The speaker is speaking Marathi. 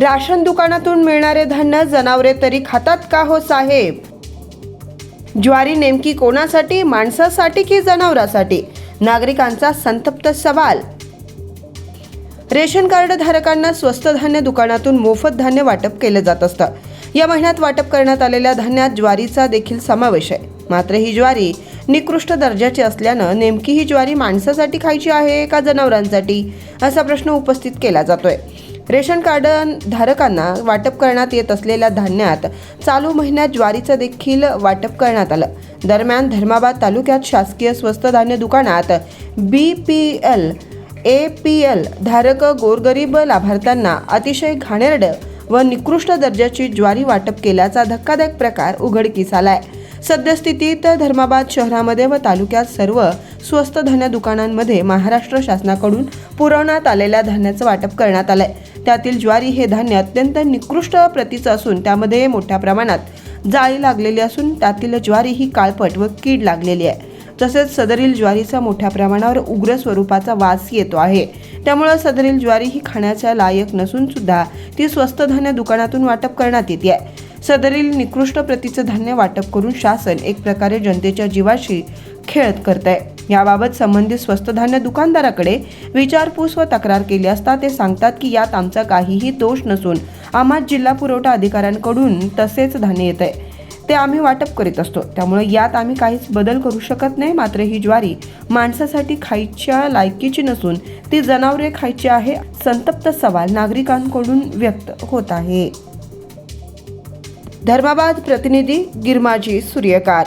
राशन दुकानातून मिळणारे धान्य जनावरे तरी खातात का हो साहेब? ज्वारी नेमकी कोणासाठी माणसासाठी की जनावरासाठी? नागरिकांचा संतप्त सवाल. रेशन कार्ड धारकांना स्वस्त धान्य दुकानातून मोफत धान्य वाटप केलं जात असतं. या महिन्यात वाटप करण्यात आलेल्या धान्यात ज्वारीचा देखील समावेश आहे. मात्र ही ज्वारी निकृष्ट दर्जाची असल्यानं नेमकी ही ज्वारी माणसासाठी खायची आहे का जनावरांसाठी? असा प्रश्न उपस्थित केला जातोय. रेशन कार्ड धारकांना वाटप करण्यात येत असलेल्या धान्यात चालू महिन्यात ज्वारीचं देखील वाटप करण्यात आलं. दरम्यान धर्माबाद तालुक्यात शासकीय स्वस्त धान्य दुकानात B P L A P L धारक गोरगरीब लाभार्थ्यांना अतिशय घाणेरडं व निकृष्ट दर्जाची ज्वारी वाटप केल्याचा धक्कादायक प्रकार उघडकीस आलाय. सद्यस्थितीत धर्माबाद शहरामध्ये व तालुक्यात सर्व स्वस्त धान्य दुकानांमध्ये महाराष्ट्र शासनाकडून पुरवण्यात आलेल्या धान्याचं वाटप करण्यात आलंय. त्यातील ज्वारी हे धान्य अत्यंत निकृष्ट प्रतीचं असून त्यामध्ये मोठ्या प्रमाणात जाळी लागलेली असून त्यातील ज्वारी ही काळपट व कीड लागलेली आहे. तसेच सदरील ज्वारीचा मोठ्या प्रमाणावर उग्र स्वरूपाचा वास येतो आहे. त्यामुळं सदरील ज्वारी ही खाण्याच्या लायक नसून सुद्धा ती स्वस्त धान्य दुकानातून वाटप करण्यात येते आहे. सदरील निकृष्ट प्रतीचं धान्य वाटप करून शासन एक प्रकारे जनतेच्या जीवाशी खेळत करत आहे याबाबत संबंधित स्वस्त धान्य दुकानदाराकडे विचारपूस व तक्रार केली असता ते सांगतात की यात आमचा काहीही दोष नसून आम्हा जिल्हा पुरवठा अधिकाऱ्यांकडून तसेच धान्य येत आहे ते आम्ही वाटप करीत असतो. त्यामुळे यात आम्ही काहीच बदल करू शकत नाही मात्र ही ज्वारी माणसासाठी खायच्या लायकीची नसून ती जनावरे खायची आहे संतप्त सवाल नागरिकांकडून व्यक्त होत आहे. धर्माबाद प्रतिनिधी गिरमाजी सूर्यकार